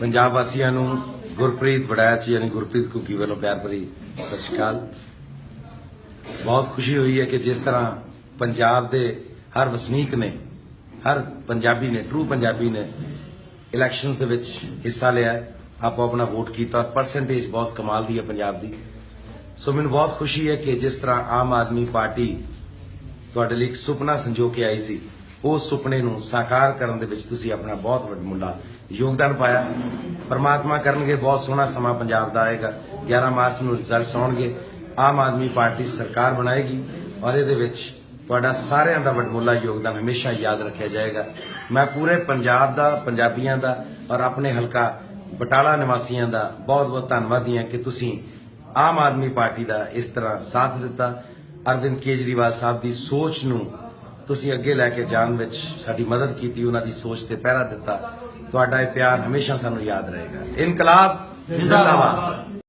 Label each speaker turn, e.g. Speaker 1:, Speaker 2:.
Speaker 1: ਪੰਜਾਬ ਵਾਸੀਆਂ ਨੂੰ ਗੁਰਪ੍ਰੀਤ ਵੜੈਚ ਯਾਨੀ ਗੁਰਪ੍ਰੀਤ ਕੁੱਕੀ ਵੱਲੋਂ ਪਿਆਰ ਭਰੀ ਸਤਿ ਸ਼੍ਰੀ ਅਕਾਲ। ਬਹੁਤ ਖੁਸ਼ੀ ਹੋਈ ਹੈ ਕਿ ਜਿਸ ਤਰ੍ਹਾਂ ਪੰਜਾਬ ਦੇ ਹਰ ਵਸਨੀਕ ਨੇ, ਹਰ ਪੰਜਾਬੀ ਨੇ ਟਰੂ ਪੰਜਾਬੀ ਨੇ ਇਲੈਕਸ਼ਨਸ ਦੇ ਵਿੱਚ ਹਿੱਸਾ ਲਿਆ ਆਪੋ ਆਪਣਾ ਵੋਟ ਕੀਤਾ ਪਰਸੈਂਟੇਜ ਬਹੁਤ ਕਮਾਲ ਦੀ ਹੈ ਪੰਜਾਬ ਦੀ। ਸੋ ਮੈਨੂੰ ਬਹੁਤ ਖੁਸ਼ੀ ਹੈ ਕਿ ਜਿਸ ਤਰ੍ਹਾਂ ਆਮ ਆਦਮੀ ਪਾਰਟੀ ਤੁਹਾਡੇ ਲਈ ਇੱਕ ਸੁਪਨਾ ਸੰਜੋ ਕੇ ਆਈ ਸੀ ਉਸ ਸੁਪਨੇ ਨੂੰ ਸਾਕਾਰ ਕਰਨ ਦੇ ਵਿੱਚ ਤੁਸੀਂ ਆਪਣਾ ਬਹੁਤ ਵੱਡਾ ਮੁੱਲਾ ਯੋਗਦਾਨ ਪਾਇਆ। ਪਰਮਾਤਮਾ ਕਰਨਗੇ, ਬਹੁਤ ਸੋਹਣਾ ਸਮਾਂ ਪੰਜਾਬ ਦਾ ਆਏਗਾ। 11 ਮਾਰਚ ਨੂੰ ਰਿਜ਼ਲਟਸ ਆਉਣਗੇ। ਆਮ ਆਦਮੀ ਪਾਰਟੀ ਸਰਕਾਰ ਬਣਾਏਗੀ ਔਰ ਇਹਦੇ ਵਿੱਚ ਤੁਹਾਡਾ ਸਾਰਿਆਂ ਦਾ ਵੱਡਮੁੱਲਾ ਯੋਗਦਾਨ ਹਮੇਸ਼ਾ ਯਾਦ ਰੱਖਿਆ ਜਾਏਗਾ। ਮੈਂ ਪੂਰੇ ਪੰਜਾਬ ਦਾ, ਪੰਜਾਬੀਆਂ ਦਾ ਔਰ ਆਪਣੇ ਹਲਕਾ ਬਟਾਲਾ ਨਿਵਾਸੀਆਂ ਦਾ ਬਹੁਤ ਬਹੁਤ ਧੰਨਵਾਦੀ ਹਾਂ ਕਿ ਤੁਸੀਂ ਆਮ ਆਦਮੀ ਪਾਰਟੀ ਦਾ ਇਸ ਤਰ੍ਹਾਂ ਸਾਥ ਦਿੱਤਾ। ਅਰਵਿੰਦ ਕੇਜਰੀਵਾਲ ਸਾਹਿਬ ਦੀ ਸੋਚ ਨੂੰ ਤੁਸੀਂ ਅੱਗੇ ਲੈ ਕੇ ਜਾਣ ਵਿੱਚ ਸਾਡੀ ਮਦਦ ਕੀਤੀ, ਉਹਨਾਂ ਦੀ ਸੋਚ ਤੇ ਪਹਿਰਾ ਦਿੱਤਾ। ਤੁਹਾਡਾ ਇਹ ਪਿਆਰ ਹਮੇਸ਼ਾ ਸਾਨੂੰ ਯਾਦ ਰਹੇਗਾ। ਇਨਕਲਾਬ, ਜ਼ਿੰਦਾਬਾਦ।